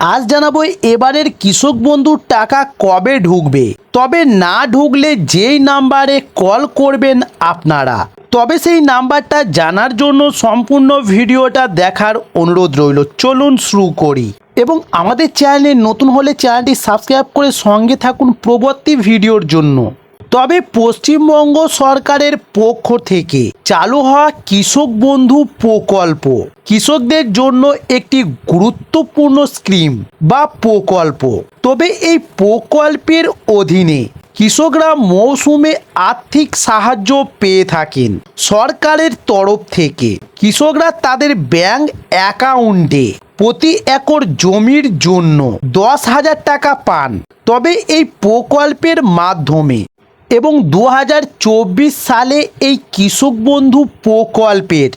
আজ জানাব এবারের কৃষক বন্ধুর টাকা কবে ঢুকবে। তবে না ঢুকলে যেই নাম্বারে কল করবেন আপনারা। তবে সেই নাম্বারটা জানার জন্য সম্পূর্ণ ভিডিওটা দেখার অনুরোধ রইল। চলুন শুরু করি। এবং আমাদের চ্যানেলে নতুন হলে চ্যানেলটি সাবস্ক্রাইব করে সঙ্গে থাকুন প্রবর্তী ভিডিওর জন্য। তবে পশ্চিমবঙ্গ সরকারের পক্ষ থেকে চালু হওয়া কৃষক বন্ধু প্রকল্প, কৃষকদের জন্য একটি গুরুত্বপূর্ণ স্কিম বা প্রকল্প। তবে এই প্রকল্পের অধীনে কৃষকরা মৌসুমে আর্থিক সাহায্য পেয়ে থাকেন। সরকারের তরফ থেকে কৃষকরা তাদের ব্যাংক অ্যাকাউন্টে প্রতি একর জমির জন্য দশ হাজার টাকা পান। তবে এই প্রকল্পের মাধ্যমে এবং দু হাজার চব্বিশ সালে এই কৃষক বন্ধু প্রকল্পের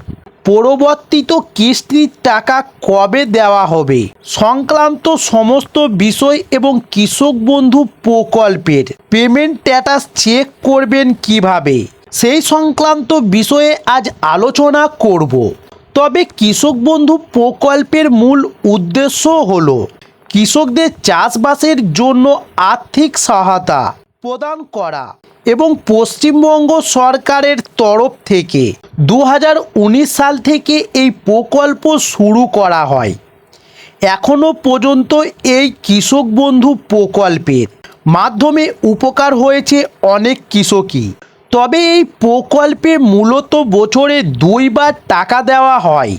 পরবর্তীত কিস্তির টাকা কবে দেওয়া হবে? সংক্রান্ত সমস্ত বিষয় এবং কৃষক বন্ধু প্রকল্পের পেমেন্ট স্ট্যাটাস চেক করবেন কীভাবে? সেই সংক্রান্ত বিষয়ে আজ আলোচনা করব। তবে কৃষক বন্ধু প্রকল্পের মূল উদ্দেশ্য হলো কৃষকদের চাষবাসের জন্য আর্থিক সহায়তা। প্রদান করা এবং পশ্চিমবঙ্গ সরকারের তরফ থেকে দু হাজার উনিশ সাল থেকে এই প্রকল্প শুরু করা হয়। এখনও পর্যন্ত এই কৃষক বন্ধু প্রকল্পের মাধ্যমে উপকার হয়েছে অনেক কৃষকই। তবে এই প্রকল্পে মূলত বছরে দুইবার টাকা দেওয়া হয়।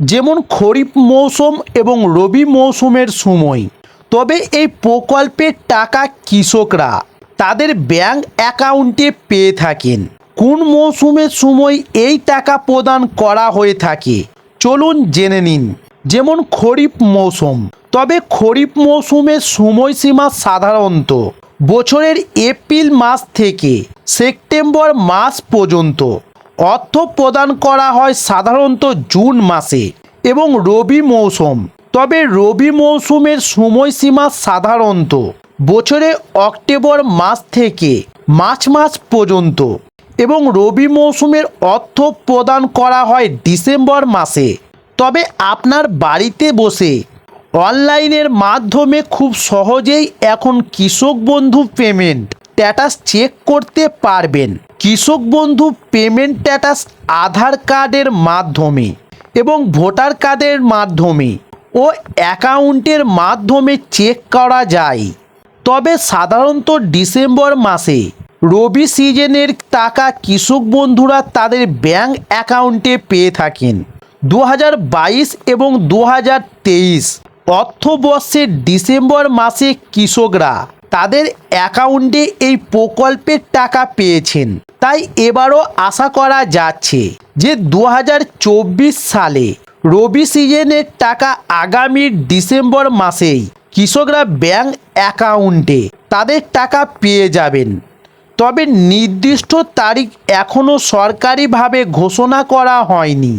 যেমন খরিফ মৌসুম এবং রবি মৌসুমের সময়। তবে এই প্রকল্পের টাকা কৃষকরা তাদের ব্যাংক অ্যাকাউন্টে পেয়ে থাকেন। কোন মৌসুমের সময় এই টাকা প্রদান করা হয়ে থাকে? চলুন জেনে নিন। যেমন খরিফ মৌসুম। তবে খরিফ মৌসুমের সময়সীমা সাধারণত বছরের এপ্রিল মাস থেকে সেপ্টেম্বর মাস পর্যন্ত। অর্থ প্রদান করা হয় সাধারণত জুন মাসে এবং রবি মৌসুম। তবে রবি মৌসুমের সময়সীমা সাধারণত বছরে অক্টোবর মাস থেকে মার্চ মাস পর্যন্ত এবং রবি মৌসুমের অর্থ প্রদান করা হয় ডিসেম্বর মাসে। তবে আপনার বাড়িতে বসে অনলাইনের মাধ্যমে খুব সহজেই এখন কৃষক বন্ধু পেমেন্ট স্ট্যাটাস চেক করতে পারবেন। কৃষক বন্ধু পেমেন্ট স্ট্যাটাস আধার কার্ডের মাধ্যমে এবং ভোটার কার্ডের মাধ্যমে ও অ্যাকাউন্টের মাধ্যমে চেক করা যায়। তবে সাধারণত ডিসেম্বর মাসে রবি সিজনের টাকা কৃষক বন্ধুরা তাদের ব্যাংক অ্যাকাউন্টে পেয়ে থাকেন। দু হাজার বাইশ এবং দু হাজার তেইশ অর্থবর্ষের ডিসেম্বর মাসে কৃষকরা তাদের অ্যাকাউন্টে এই প্রকল্পের টাকা পেয়েছেন। তাই এবারও আশা করা যাচ্ছে যে দু হাজার চব্বিশ সালে রবি সিজনের টাকা আগামী ডিসেম্বর মাসেই কৃষকরা ব্যাংক অ্যাকাউন্টে তাদের টাকা পেয়ে যাবেন। তবে নির্দিষ্ট তারিখ এখনও সরকারিভাবে ঘোষণা করা হয়নি।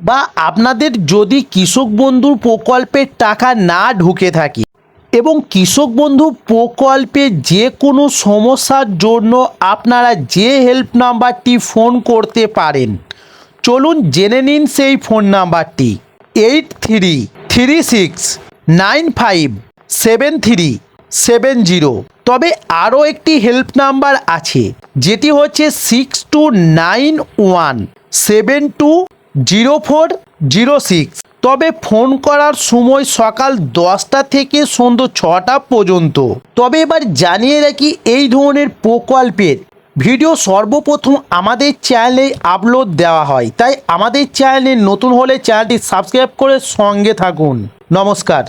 বা আপনাদের যদি কৃষক বন্ধুর প্রকল্পের টাকা না ঢুকে থাকে এবং কৃষক বন্ধু প্রকল্পে যে কোনো সমস্যার জন্য আপনারা যে হেল্প নাম্বারটি ফোন করতে পারেন, চলুন জেনে নিন সেই ফোন নাম্বারটি। Eight three three six nine five seven three, seven zero. তবে আরও একটি হেল্প নাম্বার আছে, যেটি হচ্ছে six two nine one seven two zero four zero six তবে ফোন করার সময় সকাল দশটা থেকে সন্ধ্যে ছটা পর্যন্ত। তবে এবার জানিয়ে রাখি এই ধরনের প্রকল্পের ভিডিও সর্বপ্রথম আমাদের চ্যানেলে আপলোড দেওয়া হয়। তাই আমাদের চ্যানেলে নতুন হলে চ্যানেলটি সাবস্ক্রাইব করে সঙ্গে থাকুন। নমস্কার।